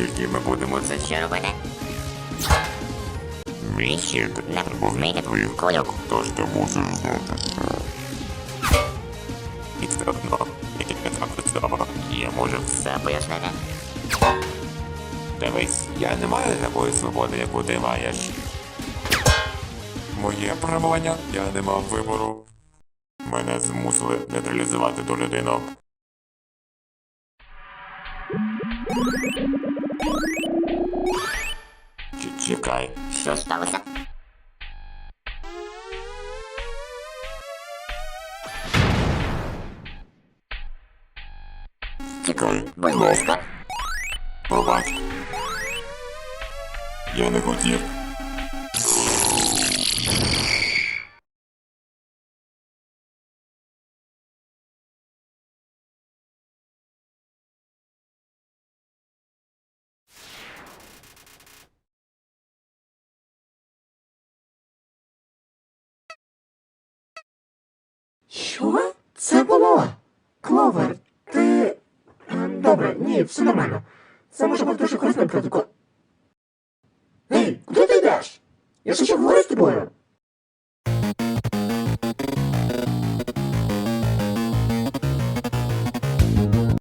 Скільки ми будемо це? Що робити? Мій щит не вміє твою кольок. Тож ти мусиш знати. І все одно, як я так цього. Я можу все пояснити. Дивись, я не маю такої свободи, яку ти маєш. Моє перебування, я не мав вибору. Мене змусили нейтралізувати ту людину. Чекай, Що сталося? чекай, Будь ласка. Побач. Я не хотів. Що це було? Кловер, ти. Добре, ні, все нормально. Це може бути дуже корисним протокол. Ей, куди ти йдеш? Я ж ще говорю з тобою.